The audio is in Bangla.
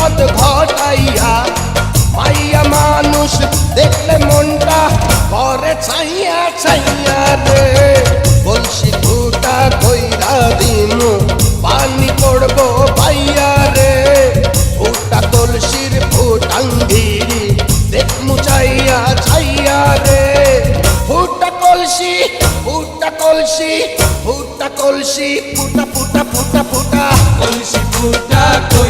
বিপদ ঘটাইয়া, মাইয়া মানুষ দেখলে মনটা করে ছাইয়া ছাইয়া রে। বলছি, ফুটা কইরা দিনু পানি পড়ব পাইয়া রে। ফুটা কলসির ফুটাঙ্গিরি দেখমু চাইয়া ছাইয়া রে। ফুটা কলসি ফুটা কলসি ফুটা কলসি, ফুটা ফুটা ফুটা ফুটা, কলসি ফুটা কইরা